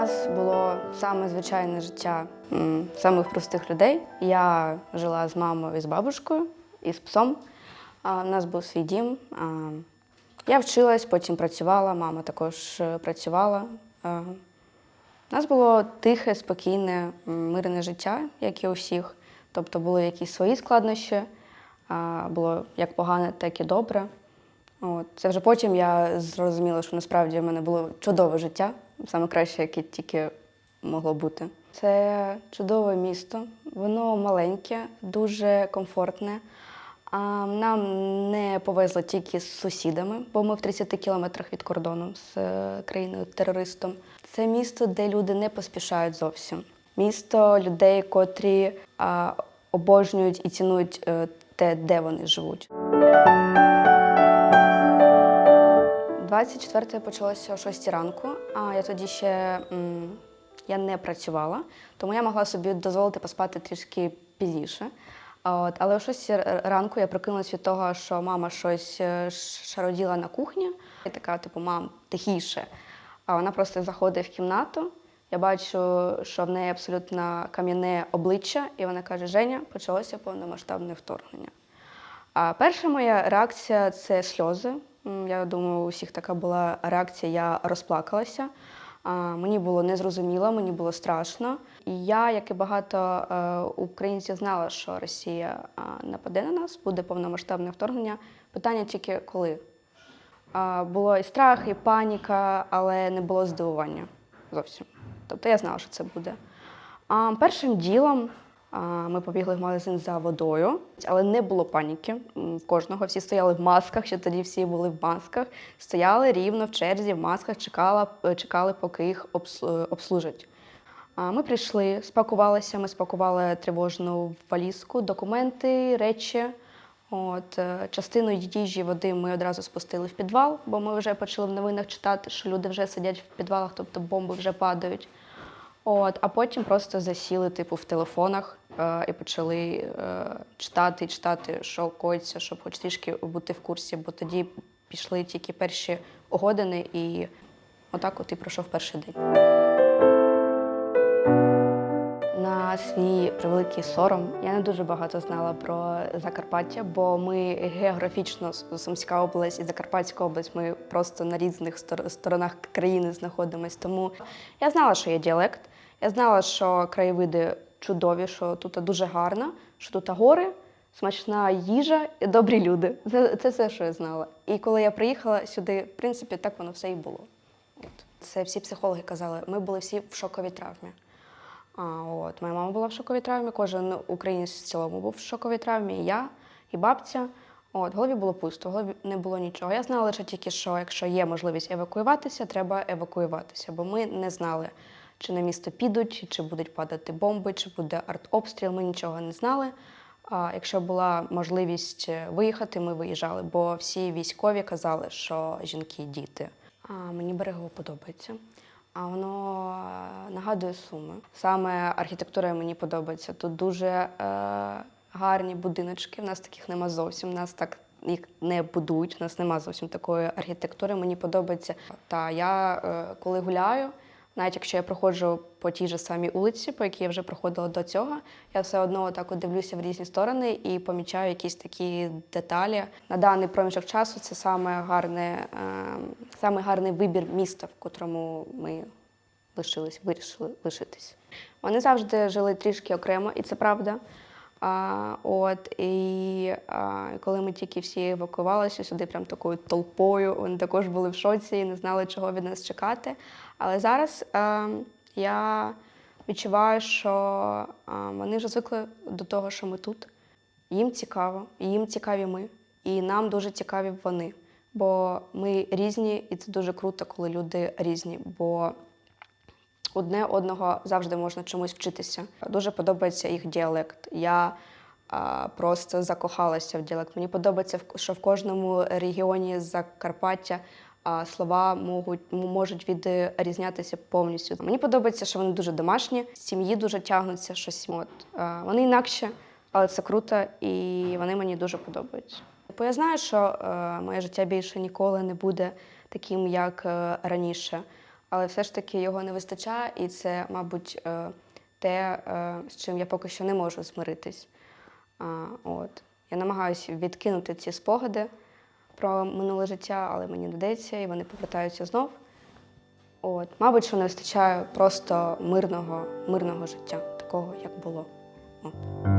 нас було саме звичайне життя самих простих людей. Я жила з мамою і з бабушкою, і з псом. У нас був свій дім. Я вчилась, потім працювала, мама також е, працювала. У нас було тихе, спокійне, мирне життя, як і у всіх. Тобто були якісь свої складнощі, було як погане, так і добре. От. Це вже потім я зрозуміла, що насправді в мене було чудове життя, саме краще, яке тільки могло бути. Це чудове місто, воно маленьке, дуже комфортне. А нам не повезло тільки з сусідами, бо ми в 30 кілометрах від кордону з е, країною-терористом. Це місто, де люди не поспішають зовсім. Місто людей, котрі а, обожнюють і цінують е, те, де вони живуть. 24 почалося о 6 ранку, а я тоді ще я не працювала, тому я могла собі дозволити поспати трішки пізніше. От, але о 6 ранку я прокинулась від того, що мама щось е, шароділа на кухні. Я така, типу, мам, тихіше. А вона просто заходить в кімнату. Я бачу, що в неї абсолютно кам'яне обличчя, і вона каже: Женя, почалося повномасштабне вторгнення. А перша моя реакція це сльози. Я думаю, у всіх така була реакція, я розплакалася. Мені було незрозуміло, мені було страшно. І я, як і багато е, українців, знала, що Росія нападе на нас, буде повномасштабне вторгнення. Питання тільки коли. Було і страх, і паніка, але не було здивування зовсім. Тобто я знала, що це буде. Першим ділом ми побігли в магазин за водою, але не було паніки в кожного. Всі стояли в масках, ще тоді всі були в масках. Стояли рівно в черзі, в масках, чекала, чекали, поки їх е, обслужать. Ми прийшли, спакувалися, ми спакували тривожну валізку, документи, речі. От, е, частину їжі, води ми одразу спустили в підвал, бо ми вже почали в новинах читати, що люди вже сидять в підвалах, тобто бомби вже падають. От, а потім просто засіли, типу, в телефонах е, і почали е, читати, читати, що коїться, щоб хоч трішки бути в курсі, бо тоді пішли тільки перші години, і отак от і пройшов перший день. На свій превеликий сором я не дуже багато знала про Закарпаття, бо ми географічно Сумська область і Закарпатська область, ми просто на різних стор- сторонах країни знаходимось. Тому я знала, що є діалект. Я знала, що краєвиди чудові, що тут дуже гарно, що тут гори, смачна їжа і добрі люди. Це, це все, що я знала. І коли я приїхала сюди, в принципі, так воно все і було. Це всі психологи казали, ми були всі в шоковій травмі. А, от, моя мама була в шоковій травмі, кожен українець в цілому був в шоковій травмі, і я, і бабця. От, в голові було пусто, в голові не було нічого. Я знала лише тільки, що якщо є можливість евакуюватися, треба евакуюватися, бо ми не знали, чи на місто підуть, чи будуть падати бомби, чи буде артобстріл. Ми нічого не знали. А якщо була можливість е, виїхати, ми виїжджали, бо всі військові казали, що жінки діти. А мені берегово подобається. А воно е, нагадує суми. Саме архітектура мені подобається. Тут дуже е, гарні будиночки. В нас таких нема зовсім. У нас так їх не будують. У нас нема зовсім такої архітектури. Мені подобається. Та я е, коли гуляю, навіть якщо я проходжу по тій же самій вулиці, по якій я вже проходила до цього, я все одно так дивлюся в різні сторони і помічаю якісь такі деталі. На даний проміжок часу це саме гарне, е, саме гарний вибір міста, в котрому ми лишились, вирішили лишитись. Вони завжди жили трішки окремо, і це правда. А, от, і а, коли ми тільки всі евакуювалися сюди, прям такою толпою, вони також були в шоці і не знали, чого від нас чекати. Але зараз е, я відчуваю, що е, вони вже звикли до того, що ми тут. Їм цікаво, їм цікаві ми, і нам дуже цікаві вони. Бо ми різні, і це дуже круто, коли люди різні. Бо одне одного завжди можна чомусь вчитися. Дуже подобається їх діалект. Я а, просто закохалася в діалект. Мені подобається, що в кожному регіоні Закарпаття а, слова можуть, можуть відрізнятися повністю. Мені подобається, що вони дуже домашні, сім'ї дуже тягнуться щось. От. А, вони інакше, але це круто, і вони мені дуже подобаються. Бо я знаю, що е, моє життя більше ніколи не буде таким, як е, раніше. Але все ж таки його не вистачає, і це, мабуть, е, те, е, з чим я поки що не можу змиритись. От. Я намагаюся відкинути ці спогади про минуле життя, але мені не вдається, і вони повертаються знов. От. Мабуть, що не вистачає просто мирного, мирного життя, такого, як було. От.